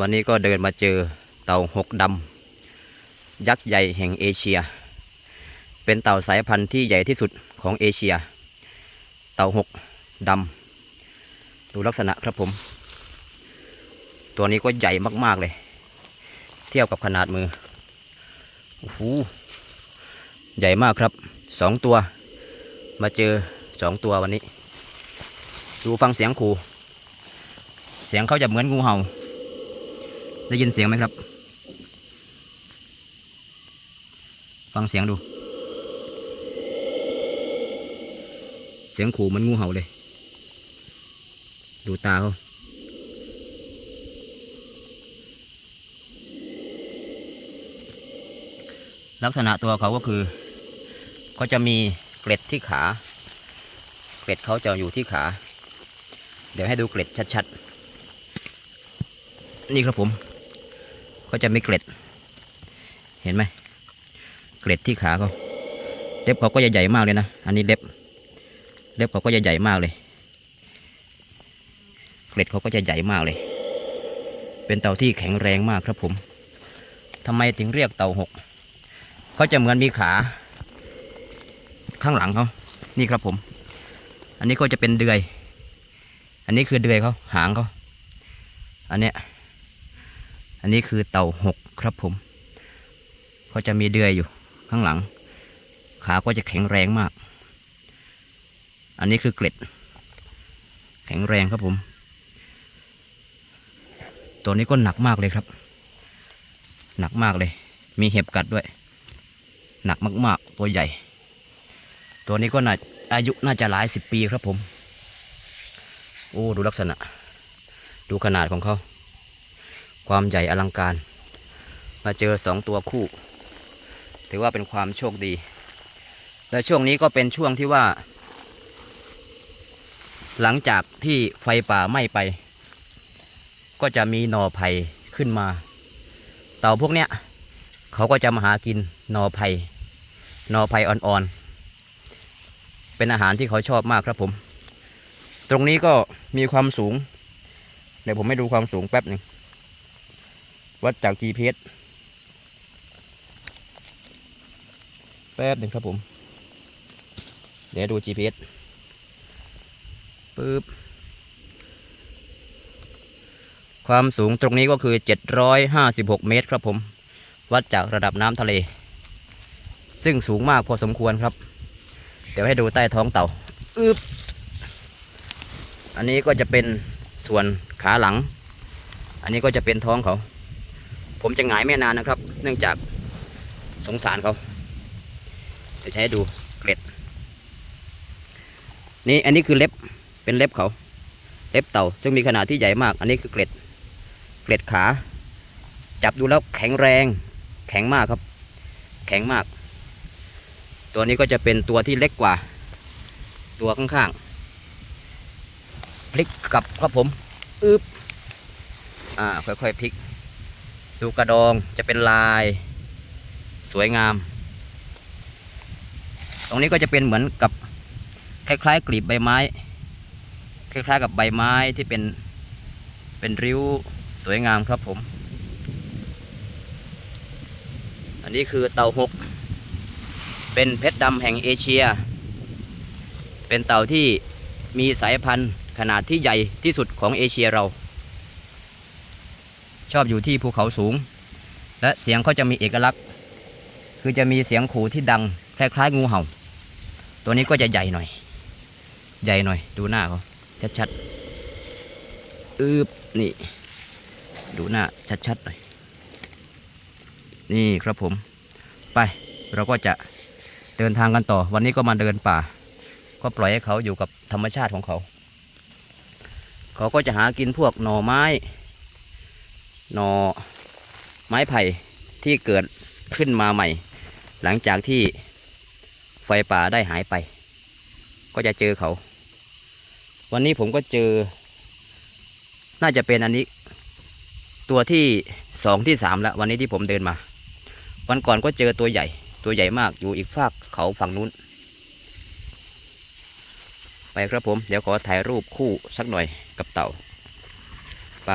วันนี้ก็เดินมาเจอเต่าหกดำยักษ์ใหญ่แห่งเอเชีย เป็นเต่าสายพันธุ์ที่ใหญ่ที่สุดของเอเชีย เต่าหกดำดูลักษณะครับผม ตัวนี้ก็ใหญ่มากๆเลย เทียบกับขนาดมือโอ้โหใหญ่มากครับสองตัว มาเจอสองตัววันนี้ ดูฟังเสียงขู่ เสียงเขาจะเหมือนงูเห่า ได้ยินเสียงไหมครับ ฟังเสียงดู เสียงขู่เหมันงูเห่าเลย ดูตาเขาลักษณะตัวเขาก็คือเขาจะมีเกล็ดที่ขา เกล็ดเขาจะอยู่ที่ขา เดี๋ยวให้ดูเกล็ดชัดๆ นี่ครับผม เขาจะมีเกล็ด เห็นไหมเกล็ดที่ขาเขาเล็บเขาก็ใหญ่ๆมากเลยนะ อันนี้เล็บ เล็บเขาก็ใหญ่ๆมากเลย เกล็ดเขาก็จะใหญ่มากเลย เป็นเต่าที่แข็งแรงมากครับผมทำไมถึงเรียกเต่าหกเขาจะเหมือนมีขา ข้างหลังเขานี่ครับผม อันนี้ก็จะเป็นเดือย อันนี้คือเดือยเขาหางเขาอันเนี้ย อันนี้คือเต่าหกครับผมเขาจะมีเดือยอยู่ข้างหลัง ขาก็จะแข็งแรงมาก อันนี้คือเกล็ด แข็งแรงครับผม ตัวนี้ก็หนักมากเลยครับ หนักมากเลย มีเห็บกัดด้วย หนักมากๆ ตัวใหญ่ ตัวนี้ก็น่าอายุน่าจะหลายสิบปีครับผม โอ้ ดูลักษณะ ดูขนาดของเขา ความใหญ่อลังการ มาเจอสองตัวคู่ ถือว่าเป็นความโชคดี และช่วงนี้ก็เป็นช่วงที่ว่า หลังจากที่ไฟป่าไหม้ไป ก็จะมีหน่อไผ่ขึ้นมา เต่าพวกเนี้ย เขาก็จะมาหากินหน่อไผ่หน่อไผ่อ่อนๆ เป็นอาหารที่เขาชอบมากครับผม ตรงนี้ก็มีความสูง เดี๋ยวผมให้ดูความสูงแป๊บหนึ่ง วัดจาก GPS แป๊บหนึ่งครับผม เดี๋ยวดู GPS ปึ๊บ ความสูงตรงนี้ก็คือ 756 เมตรครับผม วัดจากระดับน้ำทะเล ซึ่งสูงมากพอสมควรครับ เดี๋ยวให้ดูใต้ท้องเต่าอึบอันนี้ก็จะเป็นส่วนขาหลัง อันนี้ก็จะเป็นท้องเขา ผมจะหงายไม่นานนะครับ เนื่องจากสงสารเขาจะใช้ดูเกล็ด นี่อันนี้คือเล็บเป็นเล็บเขา เล็บเต่าซึ่งมีขนาดที่ใหญ่มาก อันนี้คือเกล็ด เกล็ดขา จับดูแล้วแข็งแรง แข็งมากครับ แข็งมาก ตัวนี้ก็จะเป็นตัวที่เล็กกว่า ตัวข้างๆพลิกกลับครับผมอึบอ่าค่อยๆพลิก ดูกระดองจะเป็นลาย สวยงาม ตรงนี้ก็จะเป็นเหมือนกับคล้ายๆกลีบใบไม้ คล้ายๆกับใบไม้ที่เป็นเป็นริ้วสวยงามครับผม อันนี้คือเต่าหก เป็นเพชรดำแห่งเอเชีย เป็นเต่าที่มีสายพันธุ์ขนาดที่ใหญ่ที่สุดของเอเชียเรา ชอบอยู่ที่ภูเขาสูง และเสียงเขาจะมีเอกลักษณ์ คือจะมีเสียงขู่ที่ดังคล้ายๆงูเห่า ตัวนี้ก็จะใหญ่หน่อย ใหญ่หน่อย ดูหน้าเขาชัดๆอึบนี่ ดูหน้าชัดๆหน่อยนี่ครับผม ไปเราก็จะเดินทางกันต่อ วันนี้ก็มาเดินป่า ก็ปล่อยให้เขาอยู่กับธรรมชาติของเขา เขาก็จะหากินพวกหน่อไม้ น่อไม้ไผ่ที่เกิดขึ้นมาใหม่ หลังจากที่ไฟป่าได้หายไป ก็จะเจอเขา วันนี้ผมก็เจอ น่าจะเป็นอันนี้ ตัวที่สองที่สามแล้ววันนี้ที่ผมเดินมา วันก่อนก็เจอตัวใหญ่ ตัวใหญ่มากอยู่อีกฝากเขาฝั่งนู้น ไปครับผม เดี๋ยวขอถ่ายรูปคู่สักหน่อยกับเต่าไป